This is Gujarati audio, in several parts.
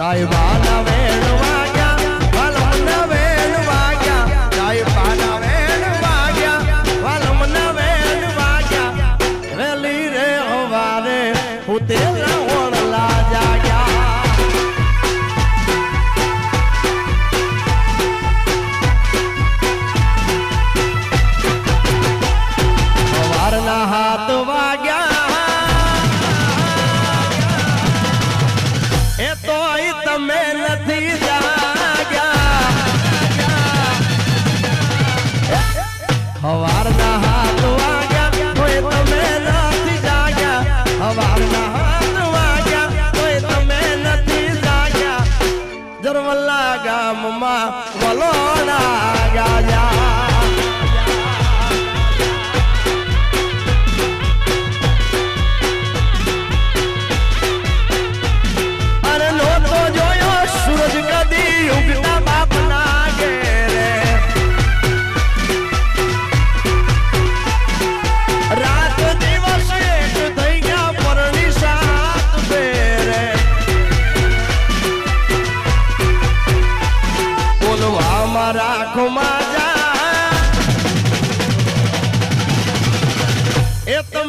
সাহেবানা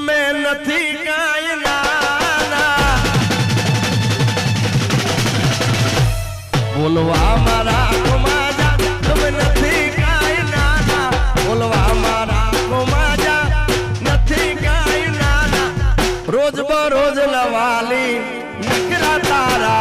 में बोलवा मारा कुमाजा, तुम बोलवा मारा कुमाजा, नथी कायनाना रोज बरोज लवाली नखरा तारा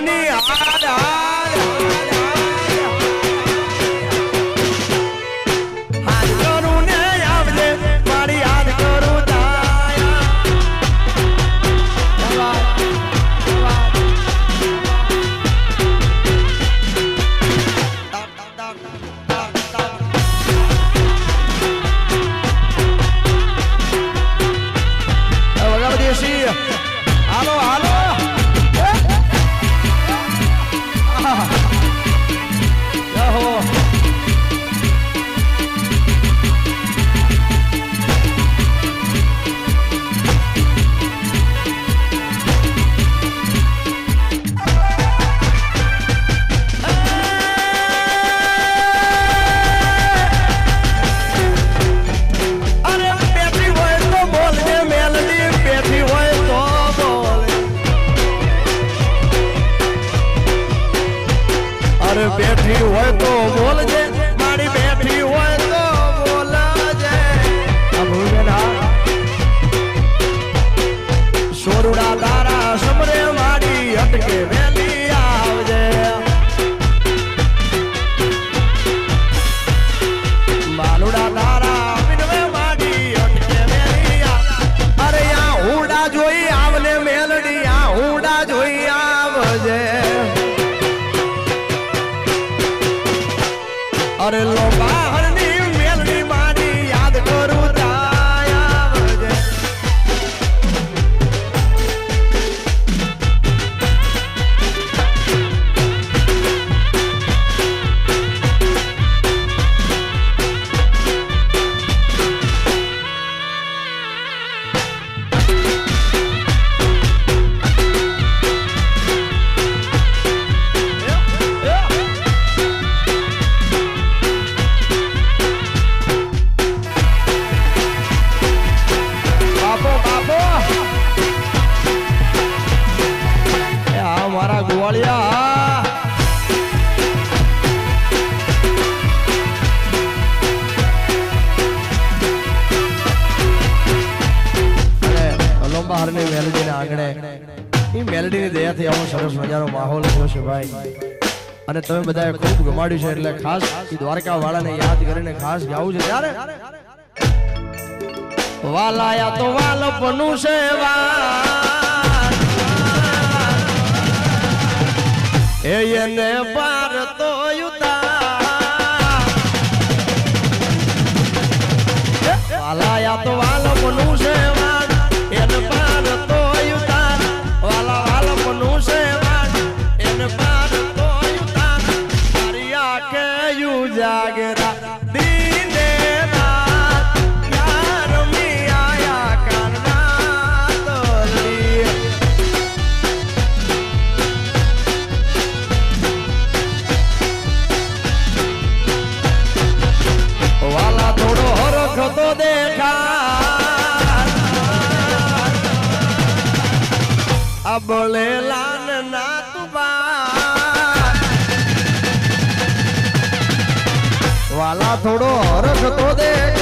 ની હાડ હાડ ઢોલ છે Are they long? ગોળિયા બહારની હરની આંગણે. એ મેલડીની દયાથી આવો સરસ મજાનો માહોલ થયો ભાઈ. અને તમે બધાએ ખૂબ ગમાડ્યું છે એટલે ખાસ ઈ દ્વારકા વાળાને યાદ કરીને ખાસ ગાવું છે. ત્યારે વાલાયા તો વાલપનું છે એને પાર તો વાલા થોડો હરખ તો દેખા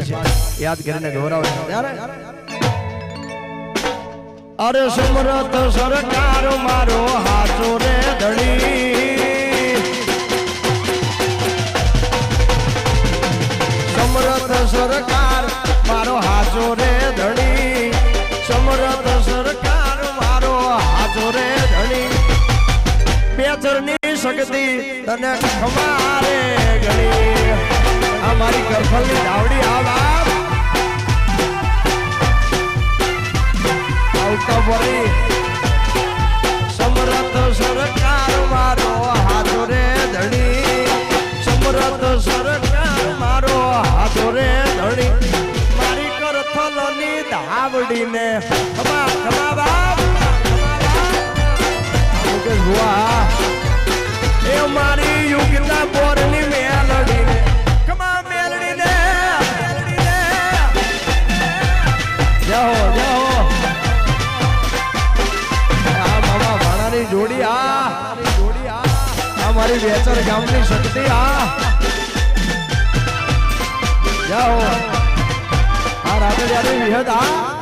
શક્તિને છે. યાદ કરીને ગૌરવ અરે સુમરત સરકાર મારો હાથો રે ધણી. સમરથ સરકાર મારો હાથો રે ધણી. સમરથ સરકાર મારો હાથો રે ધણી. બેચરની શક્તિ તને ખમારે મારી કરફલની આ બાપ. આવતા પરી સમરથ સરકાર મારો હાથો રે ધણી. સમરથ સરકાર મારો હાથો રે ધણી. મારી કરથલની ધાવડીને ખમા ખમા બાપ. એ મારી યુગના બોરની અમારી વેચર ગામની શક્તિ આ જાઓ. આ રાતડિયાની વિહદ આ